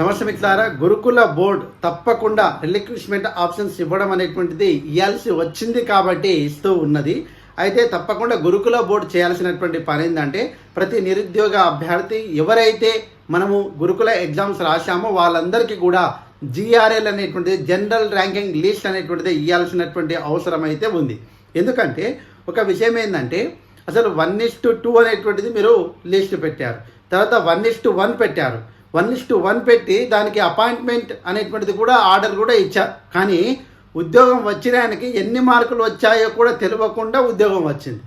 నమస్తే మిత్రులారా గురుకుల బోర్డ్ తప్పకుండా రిలిక్విష్మెంట్ ఆప్షన్స్ ఇవ్వడం అనేటువంటిది ఇవ్వాల్సి వచ్చింది కాబట్టి ఇస్తూ ఉన్నది. అయితే తప్పకుండా గురుకుల బోర్డు చేయాల్సినటువంటి పని ఏంటంటే ప్రతి నిరుద్యోగ అభ్యర్థి ఎవరైతే మనము గురుకుల ఎగ్జామ్స్ రాశామో వాళ్ళందరికీ కూడా జిఆర్ఎల్ అనేటువంటిది జనరల్ ర్యాంకింగ్ లిస్ట్ అనేటువంటిది ఇవ్వాల్సినటువంటి అవసరం అయితే ఉంది. ఎందుకంటే ఒక విషయం ఏంటంటే అసలు వన్ ఇస్ టు టూ అనేటువంటిది మీరు లిస్ట్ పెట్టారు. తర్వాత వన్ ఇస్ టు వన్ పెట్టారు. వన్ టు వన్ పెట్టి దానికి అపాయింట్మెంట్ అనేటువంటిది కూడా ఆర్డర్ కూడా ఇచ్చారు కానీ ఉద్యోగం వచ్చిన ఆయనకి ఎన్ని మార్కులు వచ్చాయో కూడా తెలియకుండా ఉద్యోగం వచ్చింది.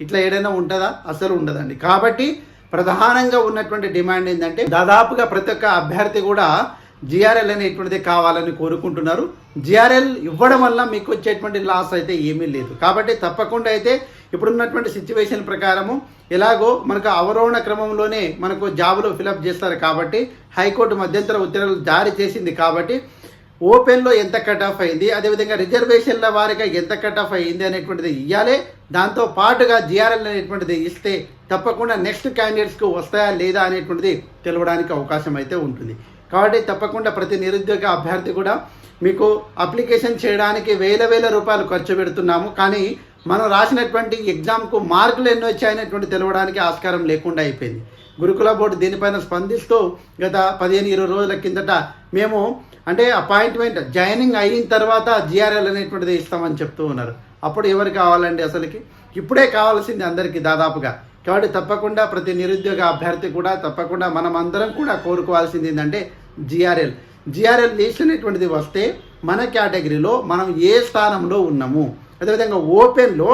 ఇట్లా ఏదైనా ఉంటుందా? అసలు ఉండదండి. కాబట్టి ప్రధానంగా ఉన్నటువంటి డిమాండ్ ఏంటంటే దాదాపుగా ప్రతి ఒక్క అభ్యర్థి కూడా జిఆర్ఎల్ అనేటువంటిది కావాలని కోరుకుంటున్నారు. జిఆర్ఎల్ ఇవ్వడం వల్ల మీకు వచ్చేటువంటి లాస్ అయితే ఏమీ లేదు. కాబట్టి తప్పకుండా అయితే ఇప్పుడున్నటువంటి సిచ్యువేషన్ ప్రకారము ఎలాగో మనకు అవరోహణ క్రమంలోనే మనకు జాబులు ఫిలప్ చేస్తారు కాబట్టి హైకోర్టు మధ్యంతర ఉత్తర్వులు జారీ చేసింది కాబట్టి ఓపెన్లో ఎంత కట్ ఆఫ్ అయింది అదేవిధంగా రిజర్వేషన్ల వారిగా ఎంత కట్ ఆఫ్ అయింది అనేటువంటిది ఇవ్వాలి దాంతో పాటుగా జిఆర్ఎల్ అనేటువంటిది ఇస్తే తప్పకుండా నెక్స్ట్ క్యాండిడేట్స్కి వస్తాయా లేదా అనేటువంటిది తెలవడానికి అవకాశం అయితే ఉంటుంది. కాబట్టి తప్పకుండా ప్రతి నిరుద్యోగ అభ్యర్థి కూడా మీకు అప్లికేషన్ చేయడానికి వేల వేల రూపాయలు ఖర్చు పెడుతున్నాము. కానీ మనం రాసినటువంటి ఎగ్జామ్కు మార్కులు ఎన్ని వచ్చాయనేటువంటి తెలవడానికి ఆస్కారం లేకుండా అయిపోయింది. గురుకుల బోర్డు దీనిపైన స్పందిస్తూ గత పదిహేను ఇరవై రోజుల కిందట మేము అంటే అపాయింట్మెంట్ జాయినింగ్ అయిన తర్వాత జిఆర్ఎల్ అనేటువంటిది ఇస్తామని చెప్తూ ఉన్నారు. అప్పుడు ఎవరు కావాలండి అసలుకి? ఇప్పుడే కావాల్సింది అందరికీ దాదాపుగా. కాబట్టి తప్పకుండా ప్రతి నిరుద్యోగ అభ్యర్థి కూడా తప్పకుండా మనం అందరం కూడా కోరుకోవాల్సింది ఏంటంటే జిఆర్ఎల్. జిఆర్ఎల్ లిస్ట్ అనేటువంటిది వస్తే మన కేటగిరీలో మనం ఏ స్థానంలో ఉన్నాము? అదేవిధంగా ఓపెన్లో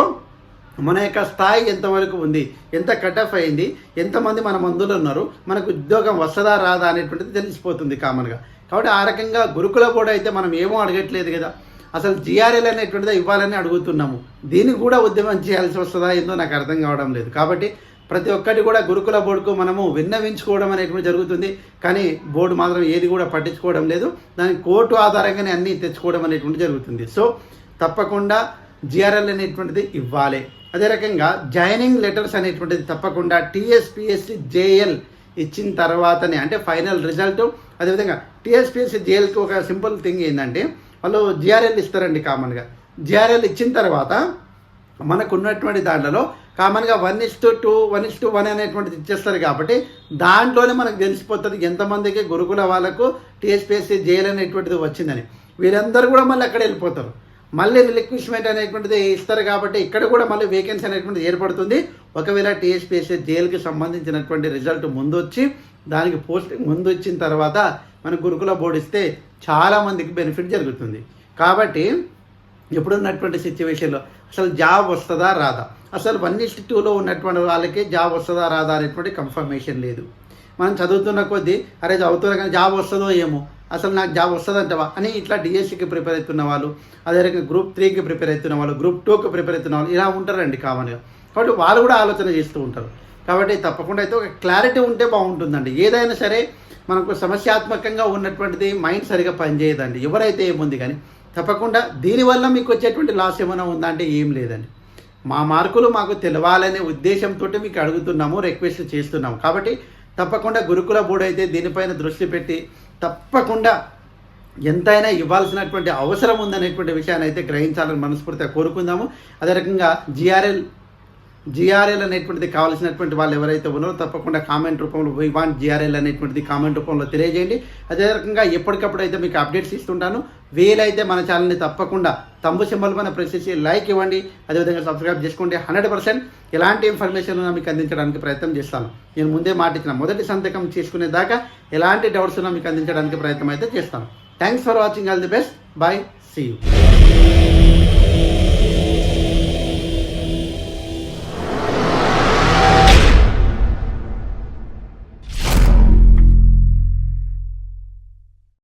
మన యొక్క స్థాయి ఎంతవరకు ఉంది? ఎంత కట్ ఆఫ్ అయింది? ఎంతమంది మన మందులు ఉన్నారు? మనకు ఉద్యోగం వస్తుందా రాదా అనేటువంటిది తెలిసిపోతుంది కామన్గా. కాబట్టి ఆ రకంగా గురుకుల కూడా అయితే మనం ఏమో అడగట్లేదు కదా. అసలు జిఆర్ఎల్ అనేటువంటిది ఇవ్వాలని అడుగుతున్నాము. దీన్ని కూడా ఉద్యమం చేయాల్సి వస్తుందా? ఏందో నాకు అర్థం కావడం లేదు. కాబట్టి ప్రతి ఒక్కటి కూడా గురుకుల బోర్డుకు మనము విన్నవించుకోవడం అనేటువంటి జరుగుతుంది. కానీ బోర్డు మాత్రం ఏది కూడా పట్టించుకోవడం లేదు. దాని కోర్టు ఆధారంగానే అన్నీ తెచ్చుకోవడం అనేటువంటి జరుగుతుంది. సో తప్పకుండా జిఆర్ఎల్ అనేటువంటిది ఇవ్వాలి. అదే రకంగా జాయినింగ్ లెటర్స్ అనేటువంటిది తప్పకుండా టీఎస్పిఎస్సి జేఎల్ ఇచ్చిన తర్వాతనే అంటే ఫైనల్ రిజల్ట్. అదేవిధంగా టీఎస్పిఎస్సి జేఎల్కి ఒక సింపుల్ థింగ్ ఏంటంటే వాళ్ళు జిఆర్ఎల్ ఇస్తారండి కామన్గా. జిఆర్ఎల్ ఇచ్చిన తర్వాత మనకున్నటువంటి దాంట్లో కామన్గా one is to two one is to one అనేటువంటిది ఇచ్చేస్తారు కాబట్టి దాంట్లోనే మనకు తెలిసిపోతుంది ఎంతమందికి గురుకుల వాళ్ళకు టీఎస్పీఎస్సీ జైలు అనేటువంటిది వచ్చిందని. వీరందరూ కూడా మళ్ళీ అక్కడ వెళ్ళిపోతారు. మళ్ళీ రిలిక్విష్మెంట్ అనేటువంటిది ఇస్తారు కాబట్టి ఇక్కడ కూడా మళ్ళీ వేకెన్సీ అనేటువంటిది ఏర్పడుతుంది. ఒకవేళ టీఎస్పీఎస్సీ జైలుకి సంబంధించినటువంటి రిజల్ట్ ముందు వచ్చి దానికి పోస్టింగ్ ముందు వచ్చిన తర్వాత మన గురుకుల బోర్డు ఇస్తే చాలామందికి బెనిఫిట్ జరుగుతుంది. కాబట్టి ఇప్పుడున్నటువంటి సిచ్యువేషన్లో అసలు జాబ్ వస్తుందా రాదా? అసలు వన్ ఇస్ట్ టూలో ఉన్నటువంటి వాళ్ళకి జాబ్ వస్తుందా రాదా అనేటువంటి కన్ఫర్మేషన్ లేదు. మనం చదువుతున్న కొద్దీ అరే చదువుతున్నా కానీ జాబ్ వస్తుందో ఏమో? అసలు నాకు జాబ్ వస్తుందంటవా? అని ఇట్లా డిఎస్సికి ప్రిపేర్ అవుతున్న వాళ్ళు అదే రకంగా గ్రూప్ త్రీకి ప్రిపేర్ అవుతున్న వాళ్ళు గ్రూప్ టూకి ప్రిపేర్ అవుతున్న వాళ్ళు ఇలా ఉంటారండి కామన్గా కాబట్టి వాళ్ళు కూడా ఆలోచన చేస్తూ ఉంటారు. కాబట్టి తప్పకుండా అయితే ఒక క్లారిటీ ఉంటే బాగుంటుందండి. ఏదైనా సరే మనకు సమస్యాత్మకంగా ఉన్నటువంటిది మైండ్ సరిగా పనిచేయదండి. ఎవరైతే ఏముంది కానీ తప్పకుండా దీనివల్ల మీకు వచ్చేటువంటి లాస్ ఏమైనా ఉందా అంటే ఏం లేదండి. మా మార్కులు మాకు తెలవాలనే ఉద్దేశంతో మీకు అడుగుతున్నాము రిక్వెస్ట్ చేస్తున్నాము. కాబట్టి తప్పకుండా గురుకుల బోర్డు అయితే దీనిపైన దృష్టి పెట్టి తప్పకుండా ఎంతైనా ఇవ్వాల్సినటువంటి అవసరం ఉందనేటువంటి విషయాన్ని అయితే గ్రహించాలని మనస్ఫూర్తిగా కోరుకుందాము. అదే రకంగా జిఆర్ఎల్ జిఆర్ఎల్ అనేటువంటిది కావాల్సినటువంటి వాళ్ళు ఎవరైతే ఉన్నారో తప్పకుండా కామెంట్ రూపంలో వీ వాంట్ జిఆర్ఎల్ అనేటువంటిది కామెంట్ రూపంలో తెలియజేయండి. అదే రకంగా ఎప్పటికప్పుడు అయితే మీకు అప్డేట్స్ ఇస్తుంటాను. వీలైతే మన ఛానల్ని తప్పకుండా తమ్ము సింబల్ పైన ప్రెస్ చేసి లైక్ ఇవ్వండి. అదేవిధంగా సబ్స్క్రైబ్ చేసుకోండి హండ్రెడ్ పర్సెంట్. ఎలాంటి ఇన్ఫర్మేషన్ ఉన్నా మీకు అందించడానికి ప్రయత్నం చేస్తాను. నేను ముందే మాట ఇచ్చిన మొదటి సంతకం చేసుకునే దాకా ఎలాంటి డౌట్స్ ఉన్నా మీకు అందించడానికి ప్రయత్నం అయితే చేస్తాను. Thanks for watching all the best bye see you